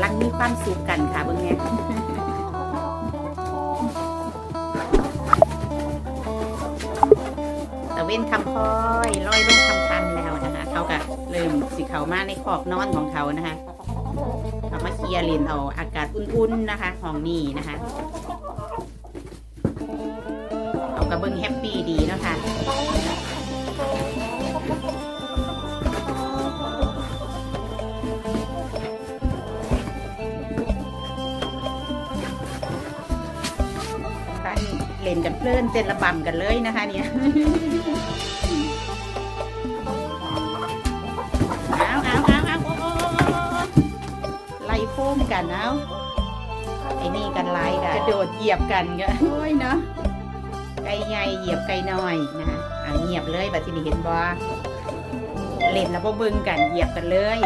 ำลังมีความสุขกันค่ะเบิ่งแม่ตะเว้นคำพลอยลอยลงคำคันแล้วนะคะ เขาก็เริ่มสิเขามาในขอบนอนของเขานะคะเขามาเคลียร์เลนเอาอากาศอุ่นๆนะคะห้องนี้นะคะเขาก็เบิ่งแฮปปี้ดีนะคะ เล่นกันเพลินเต้นระบำกันเลยนะคะเนี่ยเอาเอาเอาเอาโอ้โอ้โอ้โอ้ไล่โฟมกันเอาไอ้นี่กันไล่กันกระโดดเหยียบกันก็โอ้ยเนาะไก่ใหญ่เหยียบไก่น้อยนะคะอะเงียบเลยบัดทีนี้เห็นบ่เล่นแล้วบ่เบิ่งกันเหยียบกันเลย